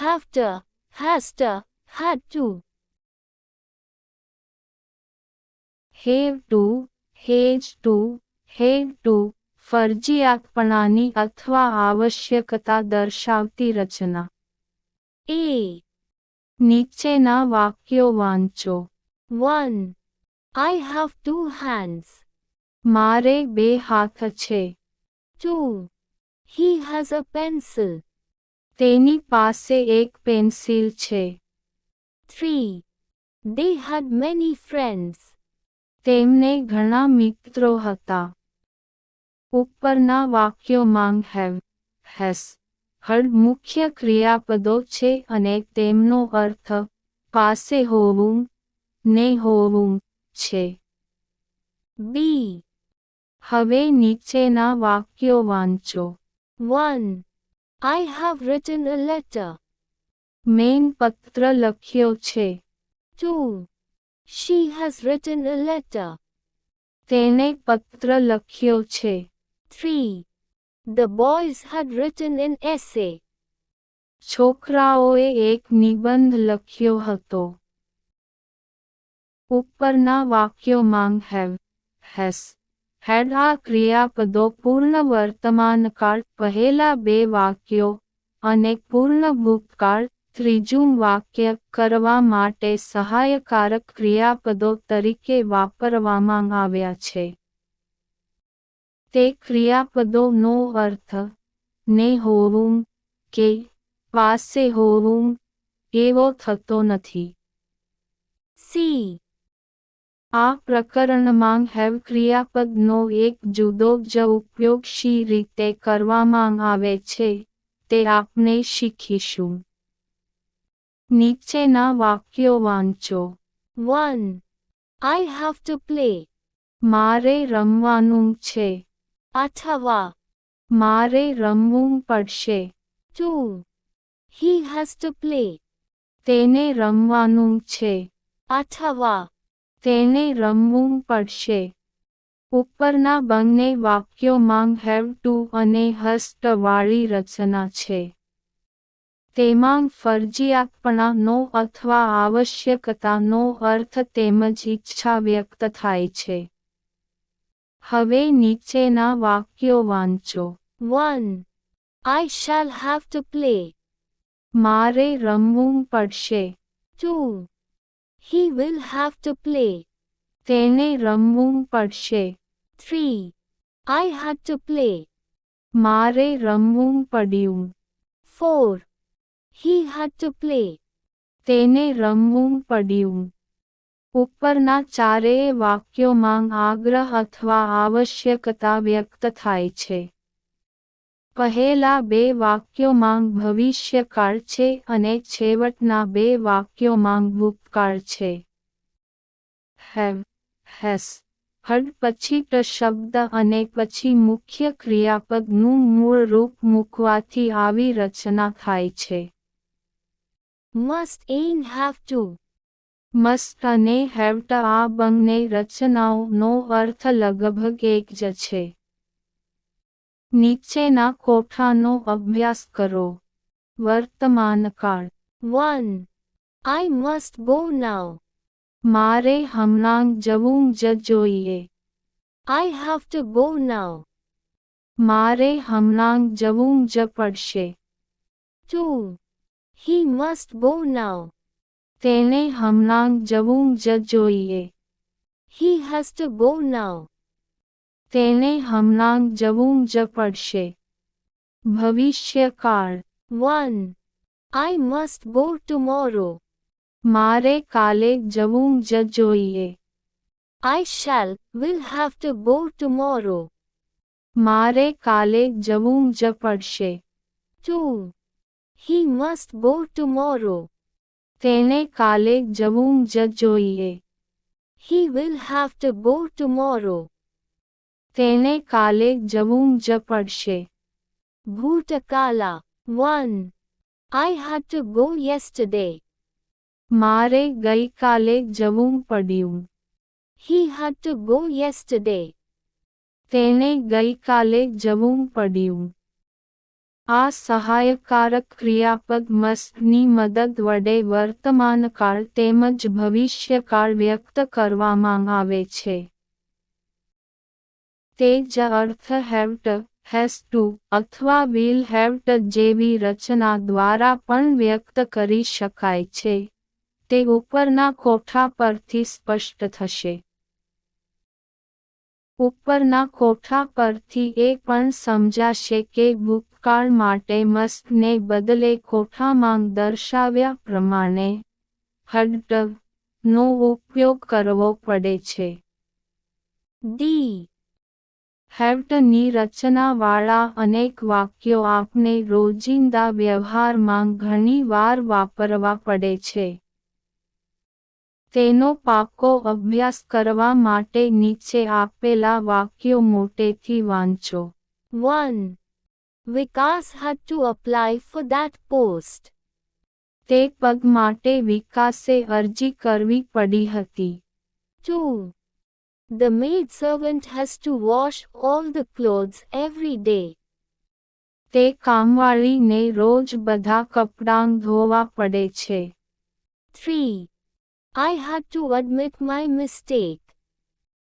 have to, has to, had to, have to has to had to ફરજિયાતપણાની અથવા આવશ્યકતા દર્શાવતી રચના. એ નીચેના વાક્યો વાંચો. One I have two hands મારે બે હાથ છે. 2. He has a pencil. તેની પાસે એક પેન્સિલ છે. Three they had many friends તેમને ઘણા મિત્રો હતા. ઉપરના વાક્યો માંગ હેવ હેસ હડ મુખ્ય ક્રિયાપદો છે અને તેમનો અર્થ પાસે હોવું ને હોવું છે. બી હવે નીચેના વાક્યો વાંચો. 1. I have written a letter. મેં પત્ર લખ્યો છે 2. She has written a letter. તેને પત્ર લખ્યો છે 3. The boys had written an essay. છોકરાઓએ એક નિબંધ લખ્યો હતો ઉપરના વાક્યોમાં હેવ હેસ હેડ ક્રિયાપદો પૂર્ણ વર્તમાનકાળ, પહેલા બે વાક્યો અને પૂર્ણ ભૂતકાળ, ત્રીજું વાક્ય કરવા માટે સહાયકારક ક્રિયાપદો તરીકે વાપરવામાં આવ્યા છે તે ક્રિયાપદોનો અર્થ, ને હોવું કે પાસે હોવું, એવો થતો નથી C. આ પ્રકરણમાં હેવ ક્રિયાપદનો એક જુદો જ ઉપયોગ શી રીતે કરવામાં આવે છે તે આપણે શીખીશું. નીચેના વાક્યો વાંચો. One I have to play મારે રમવાનું છે. અથવા મારે રમવું પડશે. Two he has to play તેને રમવાનું છે. Athava. તેને રમવું પડશે. ઉપરના બંને વાક્યોમાં હેવ ટુ અને હસ્તવાળી રચના છે. તેમાં ફરજિયાતપણાનો અથવા આવશ્યકતાનો અર્થ તેમજ ઈચ્છા વ્યક્ત થાય છે. હવે નીચેના વાક્યો વાંચો. One I shall have to play મારે રમવું પડશે. 2. He will have to play. તેને રમવું પડશે 3. I had to play. મારે રમવું પડ્યું 4. He had to play. તેને રમવું પડ્યું ઉપરના ચારેય વાક્યોમાં આગ્રહ અથવા આવશ્યકતા વ્યક્ત થાય છે પહેલા બે વાક્યોમાં ભવિષ્યકાળ છે અને છેવટના બે વાક્યોમાં ભૂતકાળ છે. હેવ હેસ હડ પછી ટ શબ્દ અને પછી મુખ્ય ક્રિયાપદનું મૂળ રૂપ મૂકવાથી આવી રચના થાય છે. મસ્ટ એન હેવ ટુ મસ્ત અને હેવટ આ બંને રચનાઓનો અર્થ લગભગ એક જ છે. નીચેના કોઠાનો અભ્યાસ કરો. વર્તમાનકાળ 1. I must go now. મારે હમણાં જવું જ જોઈએ. I have to go now મારે હમણાં જવું જ પડશે. To he must go now તેને હમણાં જવું જ જોઈએ. He has to go now. તેને હમણાં જવું જ પડશે ભવિષ્યકાળ 1. I must go tomorrow. મારે કાલે જવું જ જોઈએ I shall, will have to go tomorrow. મારે કાલે જવું જ પડશે 2. He must go tomorrow. તેને કાલે જવું જ જોઈએ He will have to go tomorrow. તેને કાલે જવું જ પડશે. ભૂટકાલા one. I had to go yesterday મારે ગઈકાલે જવું પડ્યું. He had to go yesterday તેને ગઈકાલે જવું પડ્યું. આ સહાયકારક ક્રિયાપદ મસ્ટની મદદ વડે વર્તમાનકાળ તેમજ ભવિષ્યકાળ વ્યક્ત કરવામાં આવે છે. તે અર્થ હેવ્ટ હેઝ ટુ અથવા વિલ હેવ્ટ જેવી રચના દ્વારા પણ વ્યક્ત કરી શકાય છે. તે ઉપરના કોઠા પરથી સ્પષ્ટ થશે. ઉપરના કોઠા પરથી એ પણ સમજાશે કે ભૂતકાળ માટે મસ્ટને બદલે કોઠામાં દર્શાવ્યા પ્રમાણે હડટ નો ઉપયોગ કરવો પડે છે. D. હેવ્ટની રચનાવાળા અનેક વાક્યો આપને રોજિંદા વ્યવહારમાં ઘણીવાર વાપરવા પડે છે તેનો પાકો અભ્યાસ કરવા માટે નીચે આપેલા વાક્યો મોટેથી વાંચો one Vikas had to apply for that post. તે પદ માટે વિકાસે અરજી કરવી પડી હતી 2. The maidservant has to wash all the clothes every day. તે કામવાળીને રોજ બધા કપડાં ધોવા પડે છે 3. I had to admit my mistake.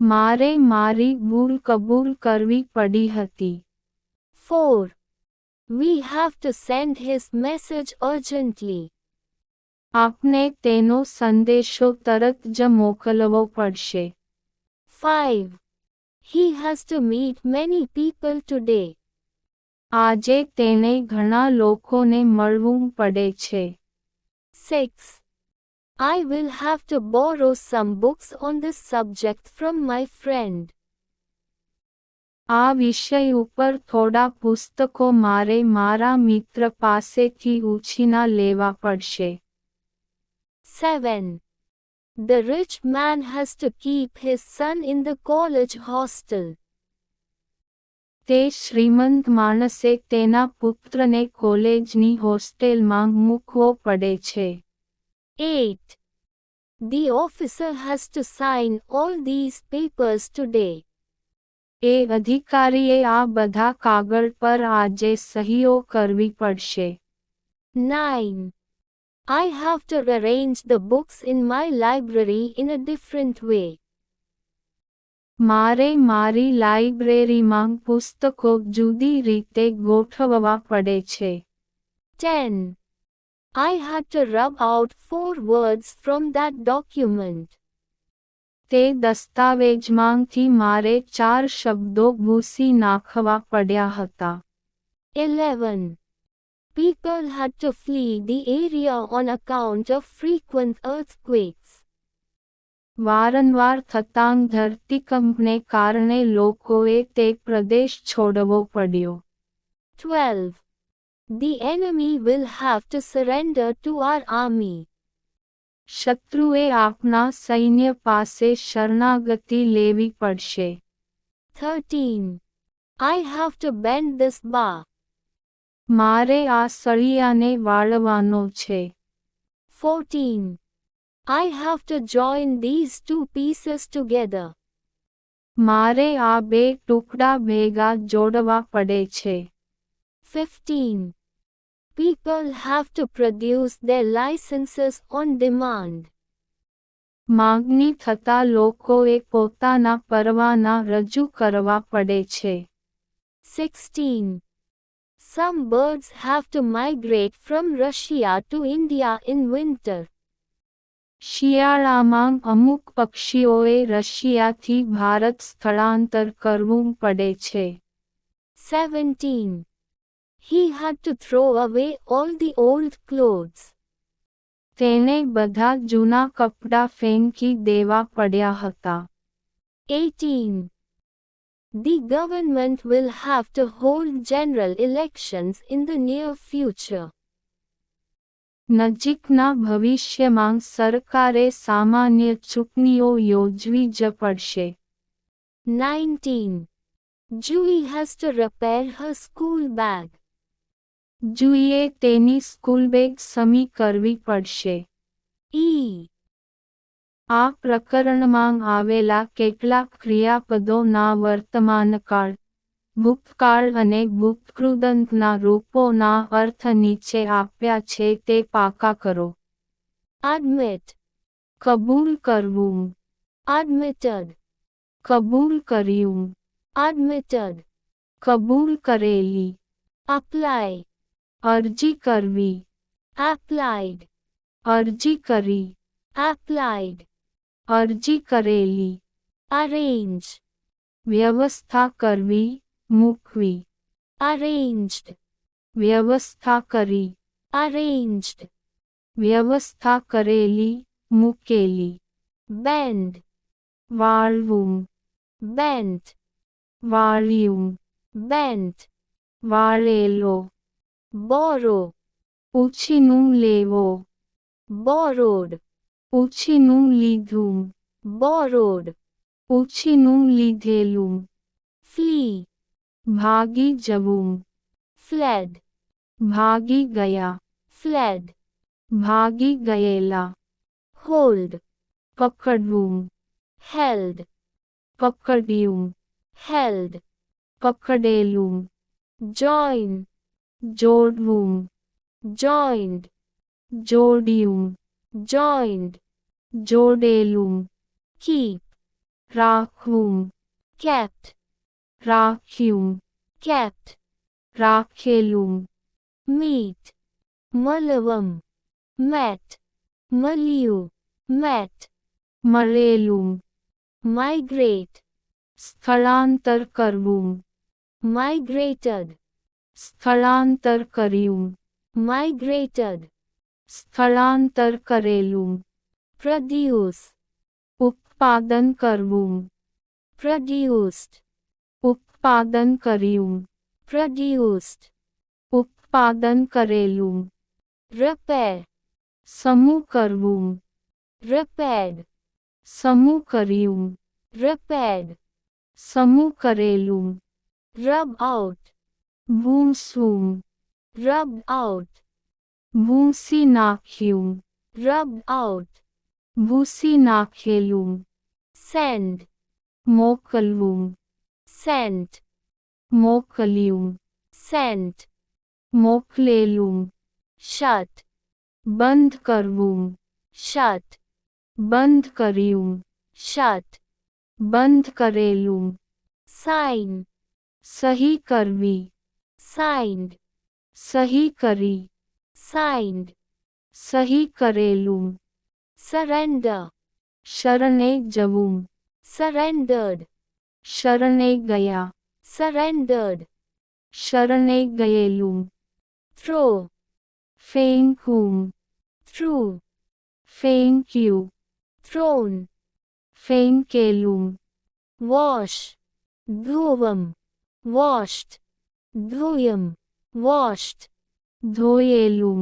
મારે મારી ભૂલ કબૂલ કરવી પડી હતી 4. We have to send his message urgently. આપને તેનો સંદેશો તરત જ મોકલવો પડશે 5. He has to meet many people today. આજે તેણે ઘણા લોકોને મળવું પડે છે 6. I will have to borrow some books on this subject from my friend. આ વિષય ઉપર થોડા પુસ્તકો મારે મારા મિત્ર પાસેથી ઉછીના લેવા પડશે 7. The rich man has to keep his son in the college hostel. તે શ્રીમંત માણસે તેના પુત્રને કોલેજની હોસ્ટેલમાં મૂકવો પડે છે 8. The officer has to sign all these papers today. એ અધિકારીએ આ બધા કાગળ પર આજે સહીઓ કરવી પડશે 9. I have to arrange the books in my library in a different way. મારે મારી લાઇબ્રેરીમાં પુસ્તકો જુદી રીતે ગોઠવવા પડે છે 10. I had to rub out four words from that document. તે દસ્તાવેજમાંથી મારે ચાર શબ્દો ભૂસી નાખવા પડ્યા હતા 11. People had to flee the area on account of frequent earthquakes. વારંવાર થતાંગ ધરતીકંપને કારણે લોકોએ તે પ્રદેશ છોડવો પડ્યો 12. The enemy will have to surrender to our army. શત્રુએ આપના સૈન્ય પાસે શરણાગતિ લેવી પડશે 13. I have to bend this bar. મારે આ સળિયાને વાળવાનો છે 14. I have to join these two pieces together. મારે આ બે ટુકડા ભેગા જોડવા પડે છે 15. People have to produce their licenses on demand. માગણી થતા લોકોએ પોતાના પરવાના રજૂ કરવા પડે છે 16. Some birds have to migrate from Russia to India in winter. શિયાળામાં અમુક પક્ષીઓએ રશિયાથી ભારત સ્થળાંતર કરવું પડે છે 17. He had to throw away all the old clothes. તેને બધા જૂના કપડાં ફેંકી દેવા પડ્યા હતા 18. The government will have to hold general elections in the near future. નજીકના ભવિષ્યમાં સરકારે સામાન્ય ચૂંટણીઓ યોજવી જ પડશે 19. Julie has to repair her school bag. જુઈએ તેની સ્કૂલ બેગ સમી કરવી પડશે E. આ પ્રકરણમાં આવેલા કેટલાક ક્રિયાપદોના વર્તમાનકાળ ભૂતકાળ અને ભૂતકૃદંતના રૂપોના અર્થ નીચે આપ્યા છે તે પાકા કરો. Admit, કબૂલ કરવું. Admitted, કબૂલ કર્યું. Admitted, કબૂલ કરેલી. અપ્લાય અરજી કરવી. એપ્લાઇડ અરજી કરી. Applied, અરજી કરેલી. અરેન્જ વ્યવસ્થા કરવી મૂકવી. Arranged, વ્યવસ્થા કરી. Arranged, વ્યવસ્થા કરેલી મૂકેલી. બેન્ડ વાળવું. બેન્ડ વાળ્યું. બેન્ટ વાળેલો. બોરો ઉછીનું લેવો. Borrowed, ઉછીનું લીધું. બોરોડ. ઉછીનું લીધેલું. ફ્લી. ભાગી જવું. ફ્લેડ. ભાગી ગયા. ફ્લેડ. ભાગી ગયેલા. હોલ્ડ. પકડવું. હેલ્ડ. પકડ્યું. હેલ્ડ. પકડેલું. જોઈન. જોડવું. joined, જોડ્યું. joined, જોડેલું keep, રાખવું kept, રાખ્યું kept, રાખેલું meet, malavam, met, maliu, met, મળેલું migrate, સ્થળાંતર કરવું migrated, સ્થળાંતર કર્યું migrated, સ્થળાંતર કરેલું produce, ઉત્પાદન કરવું produced, ઉત્પાદન કર્યું produced, ઉત્પાદન કરેલું repair, સમૂહ કરવું repaired, સમૂહ કર્યું repaired, સમૂહ કરેલું rub out, ભૂંસવું rubbed out, ભૂંસી નાખ્યું રબ આઉટ ભૂસી નાખેલું send, મોકલવું સેન્ટ મોકલ્યું સેન્ટ મોકલેલું શટ બંધ કરવું શટ બંધ કર્યું શટ બંધ કરેલું sign, સહી કરવી signed, સહી કરી signed, સહી કરેલું surrender, શરણે જવું surrendered, શરણે ગયા surrendered, શરણે ગયેલું throw, ફેંકવું through, ફેંક્યું thrown, ફેંકેલું wash, dhuvam, washed, dhuyam, washed, ધોયેલું.